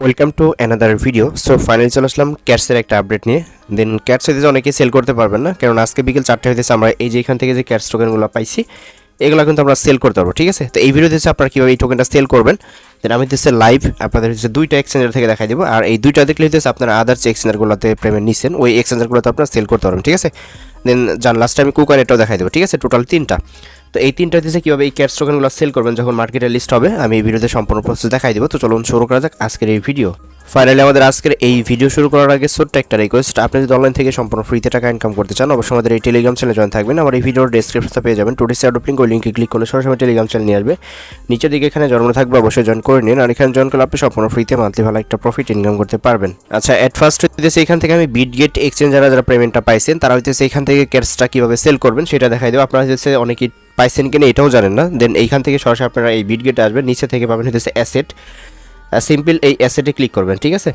Welcome to another video so finally চলে আসলাম ক্যাটসের একটা আপডেট নিয়ে। দেন ক্যাটস হইতেছে অনেকেই সেল করতে পারবেন না, কারণ আজকে বিকেল চারটে হইতেছে, আমরা এই যে এখান থেকে যে ক্যাটস টোকেনগুলো পাইছি, এগুলো কিন্তু আমরা সেল করতে পারব, ঠিক আছে? তো এই ভিডিওতে হচ্ছে আপনারা কীভাবে এই টোকেনটা সেল করবেন। দেন আমি হচ্ছে লাইভ আপনাদের হচ্ছে দুইটা এক্সচেঞ্জার থেকে দেখাই দেবো। আর এই দুইটা দেখলে হচ্ছে আপনারা আদার্স এক্সচেঞ্জারগুলোতে পেমেন্ট নিচ্ছেন ওই এক্সচেঞ্জারগুলোতে আপনারা সেল করতে পারবেন, ঠিক আছে? দেন যান লাস্টে আমি কুকার এটাও দেখাই দেবো, ঠিক আছে? টোটাল তিনটা। তো এই তিনটা হচ্ছে কীভাবে এই ক্যাটস টোকেনগুলো সেল করবেন যখন মার্কেটে লিস্ট হবে, আমি এই ভিডিওতে সম্পূর্ণ প্রসেস দেখাই দেবো। তো চলুন শুরু করা যাক আজকের এই ভিডিও ফাইনালি আমাদের আজকের এই ভিডিও শুরু করার আগে ছোট্ট একটা রিকোয়েস্ট আপনি যদি অনলাইন থেকে সম্পূর্ণ ফ্রিতে টাকা ইনকাম করতে চান, অবশ্যই আমাদের এই টেলিগ্রাম চ্যানেলে জয়েন থাকবেন। আমার এই ভিডিওর ডেসক্রিপশনে পেয়ে যাবেন। টুডে স্যাড লিঙ্ক ওই লিঙ্কে ক্লিক করলে সরাসরি টেলিগ্রাম চ্যানেল নিয়ে আসবে। নিচের দিকে এখানে জন্ম থাকবে, অবশ্যই জয়েন করে নিন। আর এখানে জয়েন করলে আপনি সম্পূর্ণ ফ্রিতে মান্থলি ভালো একটা প্রফিট ইনকাম করতে পারবেন। আচ্ছা অ্যাট ফার্স্ট হইতেছে এখান থেকে আমি বিট গেট এক্সচেঞ্জ যারা যারা পেমেন্টটা পাইছেন, তারা হইতেছে এখান থেকে ক্যাশটা কীভাবে সেল করবেন, সেটা দেখাই দেবো। আপনারা হচ্ছে অনেকেই পাইছেন কিনা এটাও জানেন না। দেন এইখান থেকে সরাসরি আপনারা এই বিটগেটে আসবেন, নিচে থেকে পাবেন হইতেছে অ্যাসেট সিম্পল এই অ্যাসেটে ক্লিক করবেন, ঠিক আছে?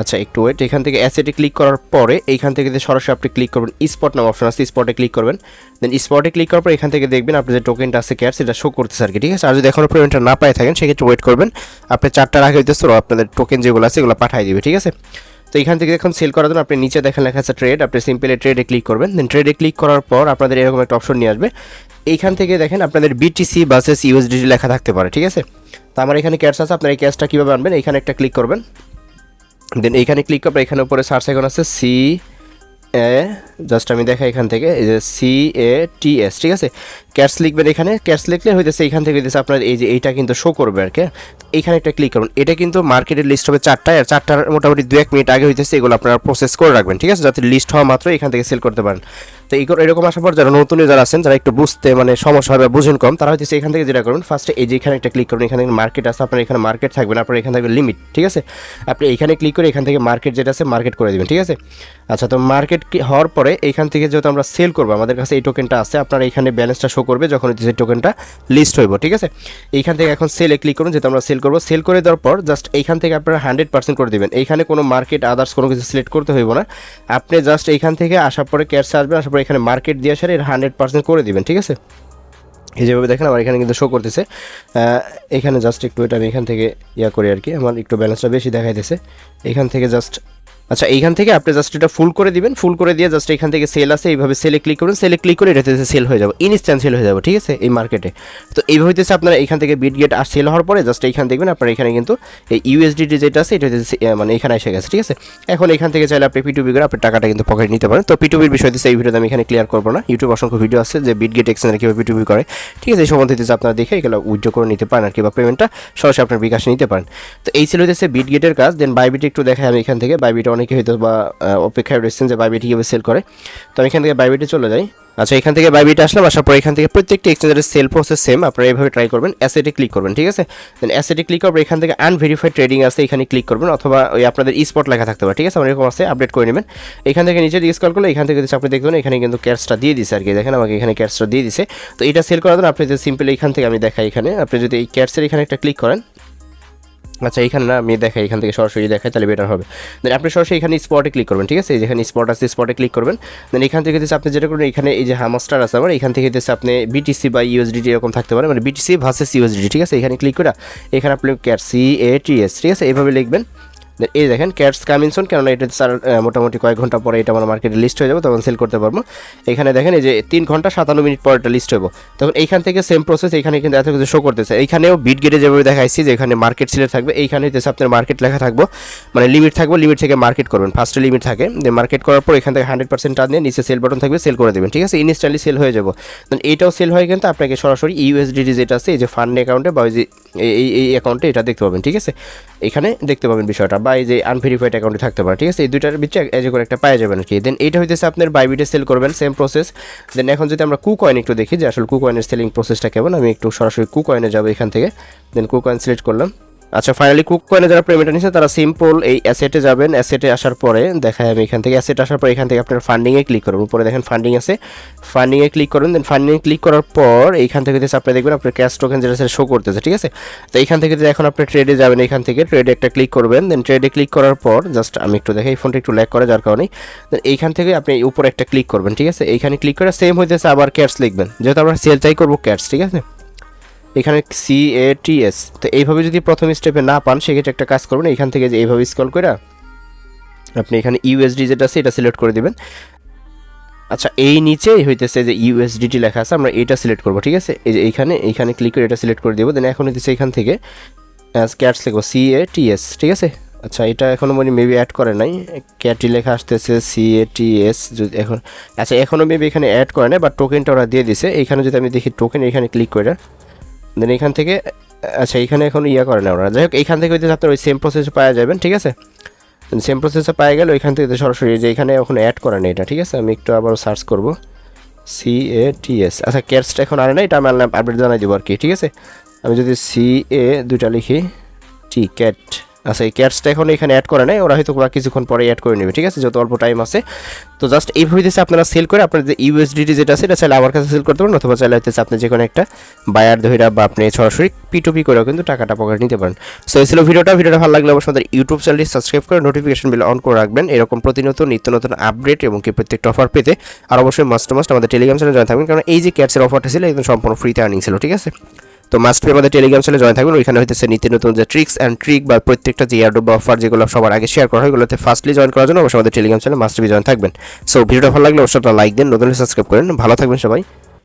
আচ্ছা একটু ওয়েট এখান থেকে অ্যাসেটে ক্লিক করার পরে এইখান থেকে যে সরাসরি আপনি ক্লিক করবেন স্পট নাম অপশন আছে স্পটে ক্লিক করবেন। দেন স্পটে ক্লিক করার পর এখান থেকে দেখবেন আপনি যে টোকেনটা আছে ক্যাশ সেটা শো করতেছে আর কি ঠিক আছে? আর যদি এখনও পেমেন্টটা না পাই থাকেন, সেক্ষেত্রে ওয়েট করবেন। আপনি চারটার আগে হইতেছে আপনাদের টোকেন যেগুলো আছে, এগুলো পাঠিয়ে দিবে, ঠিক আছে? তো এখান থেকে দেখুন সেল করার জন্য আপনি নিচে দেখেন লেখা আছে ট্রেড আপনি সিম্পলি ট্রেডে ক্লিক করবেন দেন ট্রেডে ক্লিক করার পর আপনাদের এরকম একটা অপশন নিয়ে আসবে। এইখান থেকে দেখেন আপনাদের বিটিসি বাসেস ইউএসডি লেখা থাকতে পারে, ঠিক আছে? তো আমার এখানে ক্যাশ আছে, আপনার এই ক্যাশটা কীভাবে আনবেন? এখানে একটা ক্লিক করবেন। দেন এইখানে ক্লিক করবেন, এখানে উপরে সার্চ এখন আছে সি এ জাস্ট আমি দেখাই এখান থেকে, এই যে সি এ টি এস ঠিক আছে? ক্যাটস লিখবেন এখানে ক্যাটস লিখলে হইতেছে এখান থেকে হইতেছে আপনার এই যে এইটা কিন্তু শো করবে আর কি এখানে একটা ক্লিক করুন এটা কিন্তু মার্কেটের লিস্ট হবে চারটায়, আর চারটার মোটামুটি দু এক মিনিট আগে হইতেছে এগুলো আপনারা প্রসেস করে রাখবেন, ঠিক আছে? যাতে লিস্ট হওয়া মাত্র এখান থেকে সেল করতে পারেন। তো এরকম আসার পর যারা নতুন যারা আছেন, যারা একটু বুঝতে মানে সমস্যা হবে বুঝুন কম, তারা হচ্ছে এখান থেকে যেটা করুন ফার্স্টে এই যে এখানে একটা ক্লিক করুন, এখানে মার্কেট আছে, আপনার এখানে মার্কেট থাকবে না, আপনার এখানে থাকবে লিমিট ঠিক আছে? আপনি এখানে ক্লিক করে এখান থেকে মার্কেট যেটা আছে মার্কেট করে দেবেন, ঠিক আছে? আচ্ছা তো মার্কেট হওয়ার পরে এখান থেকে যেহেতু আমরা সেল করব, আমাদের কাছে এই টোকেনটা আছে, আপনার এখানে ব্যালেন্সটা শো করবে যখন হচ্ছে টোকেনটা লিস্ট হইব, ঠিক আছে? এইখান থেকে এখন সেলে ক্লিক করুন, যেহেতু আমরা সেল করব সেল করে দেওয়ার পর জাস্ট এইখান থেকে আপনারা হান্ড্রেড পার্সেন্ট করে দেবেন। এইখানে কোনো মার্কেট আদার্স কোনো কিছু সিলেক্ট করতে হইব না। আপনি জাস্ট এইখান থেকে আসার পরে ক্যাশ আসবেন আসার পরে এখানে মার্কেট দিয়ে আসার এর হান্ড্রেড পার্সেন্ট করে দিবেন, ঠিক আছে? এই যেভাবে দেখেন, আমার এখানে কিন্তু শো করতেছে। এখানে জাস্ট একটু এটা আমি এখান থেকে ইয়া করি আর কি, আমার একটু ব্যালেন্সটা বেশি দেখাইতেছে। এখান থেকে জাস্ট আচ্ছা এইখান থেকে আপনি জাস্ট এটা ফুল করে দিবেন ফুল করে দিয়ে জাস্ট এখান থেকে সেল আছে, এইভাবে সেলে ক্লিক করবেন সেলে ক্লিক করে এটাতে সেল হয়ে যাবে ইনস্ট্যান্ট সেল হয়ে যাবে, ঠিক আছে, এই মার্কেটে তো এইভাবে হইতেছে আপনারা এখান থেকে বিট গেট আর সেল হওয়ার পরে জাস্ট এইখান দেখবেন আপনার এখানে কিন্তু এই ইউএসডিটি যেটা আছে এটা হচ্ছে মানে এখানে এসে গেছে, ঠিক আছে। এখন এখান থেকে চাইলে আপনি পিটুবি করে আপনার টাকাটা কিন্তু পকেটে নিতে পারেন। তো পিটুবির বিষয় হচ্ছে এই ভিডিওতে আমি এখানে ক্লিয়ার করব না। ইউটিউব অসংখ্য ভিডিও আছে যে বিট গেট এক্সচেঞ্জার কীভাবে পিটুবি করে, ঠিক আছে, এই সম্বন্ধে হচ্ছে আপনারা দেখে এগুলো উইথড্র করে নিতে পারেন আর কি, বা পেমেন্টটা সরাসরি আপনার বিকাশ নিতে পারেন। তো এই ছিল হচ্ছে বিট গেটের কাজ দেন বাইবিট একটু দেখাই আমি এখান থেকে। বাইবিটা অনেকে হয়তো বা অপেক্ষায় রয়েছেন যে বাইবিট কীভাবে সেল করে। তো আমি এখান থেকে বাইবিটে চলে যাই। আচ্ছা এখান থেকে বাইবিটে আসলাম, আসার পর এখান থেকে প্রত্যেকটি এক্সচেঞ্জারের সেল প্রসেস সেম আপনারা এইভাবে ট্রাই করবেন অ্যাসেটে ক্লিক করবেন, ঠিক আছে? দেন অ্যাসেটে ক্লিক করবেন এখান থেকে আনভেরিফাইড ট্রেডিং আছে, এখানে ক্লিক করবেন, অথবা ওই আপনাদের স্পট লেখা থাকতে পারে, ঠিক আছে? আমার এরকম আছে আপডেট করে নেবেন। এখান থেকে নিচে দিয়ে স্কল করলে, এখান থেকে আপনি দেখবেন এখানে কিন্তু ক্যাশটা দিয়ে দিছে আর কি দেখেন আমাকে এখানে ক্যাশটা দিয়ে দিছে। তো এটা সেল করার জন্য আপনি যদি সিম্পল এখান থেকে আমি দেখাই এখানে, আপনি যদি এই ক্যাশের এখানে একটা ক্লিক করেন আচ্ছা এখানে না, আমি দেখাই, এখান থেকে সরাসরি দেখাই, তাহলে বেটার হবে। দেন আপনি সরাসরি এখানে স্পটে ক্লিক করবেন, ঠিক আছে? যেখানে স্পট আছে স্পটে ক্লিক করবেন। দেন এখান থেকে দিচ্ছে আপনি যেটা করবেন, এখানে এই যে হামাস্টার আছে আমার, এখান থেকে দিচ্ছে আপনি বিটিসি বা ইউএসডিটি এরকম থাকতে পারে মানে বিটিসি ভার্সেস ইউএসডিটি ঠিক আছে? এখানে ক্লিক করে, এখানে আপনি cat C A T S ঠিক আছে? এইভাবে লিখবেন। Then এই দেখেন ক্যাটস কামিনসন কেননা এটা মোটামুটি কয়েক ঘণ্টা পরে এটা আমার মার্কেটে লিস্ট হয়ে যাবে, তখন সেল করতে পারব। এখানে দেখেন, এই যে তিন ঘণ্টা সাতান্ন মিনিট পর এটা লিস্ট হব তখন এইখান থেকে সেম প্রসেস এখানে কিন্তু এত কিছু শো করতেছে। এইখানেও বিট গেটে যেভাবে দেখাইছি, যে এখানে মার্কেট সিলেক্ট থাকবে, এইখানে হচ্ছে আপনার মার্কেট লেখা থাকব। মানে লিমিট থাকব লিমিট থেকে মার্কেট করবেন ফার্স্টে লিমিট থাকে। দেন মার্কেট করার পর এখান থেকে হান্ড্রেড পার্সেন্ট টান দিয়ে নিচে সেল বাটন থাকবে সেল করে দেবেন, ঠিক আছে? ইনস্ট্যান্টলি সেল হয়ে যাব। দেন এইটাও সেল হয়ে কিন্তু আপনাকে সরাসরি ইউএসডিটি যেটা আছে, এই যে ফান্ড অ্যাকাউন্টে বা যে এই- এই অ্যাকাউন্টে এটা দেখতে পাবেন, ঠিক আছে? এখানে দেখতে পাবেন বিষয়টা। বা এই যে আনভেরিফাইড অ্যাকাউন্টে থাকতে পারে, ঠিক আছে? এই দুইটার বিচে এজ করে একটা পাওয়া যাবেন আর কি দেন এইটা হইতেছে আপনার বাইবিটে সেল করবেন সেম প্রসেস দেন এখন যদি আমরা কুকয়েন একটু দেখি যে আসলে কুকয়েনের সেলিং প্রসেসটা কেমন, আমি একটু সরাসরি কুকয়েনে যাব এখান থেকে। দেন কুকয়েন সিলেক্ট করলাম। আচ্ছা ফাইনালি কুক কয়েনে যারা পেমেন্ট নিচ্ছে তারা সিম্পল এই অ্যাসেটে যাবেন। অ্যাসেটে আসার পরে দেখায় আমি এখান থেকে। অ্যাসেট আসার পরে এখান থেকে আপনার ফান্ডিংয়ে ক্লিক করুন। উপরে দেখেন ফান্ডিং আছে। ফান্ডিংয়ে ক্লিক করুন দেন ফান্ডিংয়ে ক্লিক করার পর এইখান থেকে হচ্ছে আপনি দেখবেন আপনার ক্যাশ টোকেন যেটা শো করতেছে, ঠিক আছে? তো এইখান থেকে যে এখন আপনি ট্রেডে যাবেন, এখান থেকে ট্রেডে একটা ক্লিক করবেন। দেন ট্রেডে ক্লিক করার পর জাস্ট আমি একটু দেখি এই ফোনটা একটু ল্যাক করে যার কারণে দেন এইখান থেকে আপনি উপরে একটা ক্লিক করবেন, ঠিক আছে? এইখানে ক্লিক করে সেম হইতেছে আবার ক্যাশ লিখবেন। যেহেতু আমরা সেল চাই করব ক্যাশ ঠিক আছে? এখানে সি এ টি এস তো এইভাবে যদি প্রথম স্টেপে না পান, সেক্ষেত্রে একটা কাজ করবেন, এখান থেকে যে এইভাবে স্কল করে আপনি এখানে ইউএসডি যেটা আছে, এটা সিলেক্ট করে দেবেন। আচ্ছা এই নিচে হইতেছে যে ইউএসডিটি লেখা আছে, আমরা এটা সিলেক্ট করব, ঠিক আছে? এই যে এইখানে এইখানে ক্লিক করে এটা সিলেক্ট করে দেবো দেন এখন হইতেছে এখান থেকে ক্যাটস লিখব সি এ টি এস ঠিক আছে? আচ্ছা এটা এখনও মানে মেবি অ্যাড করে নাই। ক্যাটি লেখা আসতেছে সি এ টি এস যদি এখন আচ্ছা এখনও মেবি এখানে অ্যাড করে নাই বাট টোকেনটা ওরা দিয়ে দিছে। এখানে যদি আমি দেখি টোকেন এখানে ক্লিক করে দেন এখান থেকে আচ্ছা এখানে এখন ইয়া করে না ওরা। যাই হোক এইখান থেকে হইতেছে আপনার ওই সেম প্রসেসে পাওয়া যাবেন ঠিক আছে? সেম প্রসেসে পাওয়া গেলে ওইখান থেকে সরাসরি যে এখানে এখন অ্যাড করে না এটা, ঠিক আছে? আমি একটু আবার সার্চ করব। সি এ টি এস আচ্ছা ক্যাটসটা এখন আনে না এটা আমি আপডেট জানাই দেবো আর কি, ঠিক আছে? আমি যদি সি এ দুইটা লিখি টি ক্যাট আচ্ছা এই ক্যাটসটা এখন এখানে অ্যাড করে নাই, ওরা হয়তো বা কিছুক্ষণ পরে অ্যাড করে নেবে, ঠিক আছে? যত অল্প টাইম আছে। তো জাস্ট এইভাবে দিচ্ছে আপনারা সেল করে আপনার যে ইউএসডিটি যেটা আছে, এটা চাইলে আমার কাছে সেল করতে পারেন, অথবা চাইলে হচ্ছে আপনি যে কোনো একটা বায়ার ধৈরা বা আপনি সরাসরি পিটুপি করেও কিন্তু টাকাটা পকেট নিতে পারেন। সো এই ছিল ভিডিওটা। ভিডিওটা ভালো লাগলে অবশ্যই আমাদের ইউটিউব চ্যানেলটি সাবস্ক্রাইব করে নোটিফিকেশন বিল অন করে রাখবেন। এরকম প্রতিনিয়ত নিত্য নতুন আপডেট এবং কি প্রত্যেকটা অফার পেতে। আর অবশ্যই মাস্ট মাস্ট আমাদের টেলিগ্রাম চ্যানেলে জয়েন থাকবেন, কারণ এই যে ক্যাটসের অফারটা ছিল, একদম সম্পূর্ণ ফ্রিতে আর্নিং ছিল, ঠিক আছে? তো মাস্ট বি আমাদের টেলিগ্রাম চ্যানেলে জয়েন থাকবেন। ওইখানে হইতেছে নিত্য নতুন যে ট্রিক্স অ্যান্ড ট্রিক বা প্রত্যেকটা যে ইয়ারডো বা অফার যেগুলো সবার আগে শেয়ার করা হয়, ওগুলোতে ফার্স্টলি জয়েন করার জন্য অবশ্যই আমাদের টেলিগ্রাম চ্যানেলে মাস্ট বি জয়েন থাকবেন। সো ভিডিওটা ভালো লাগলে অবশ্যই লাইক দেন, নতুন সাবস্ক্রাইব করেন। ভালো থাকবেন সবাই।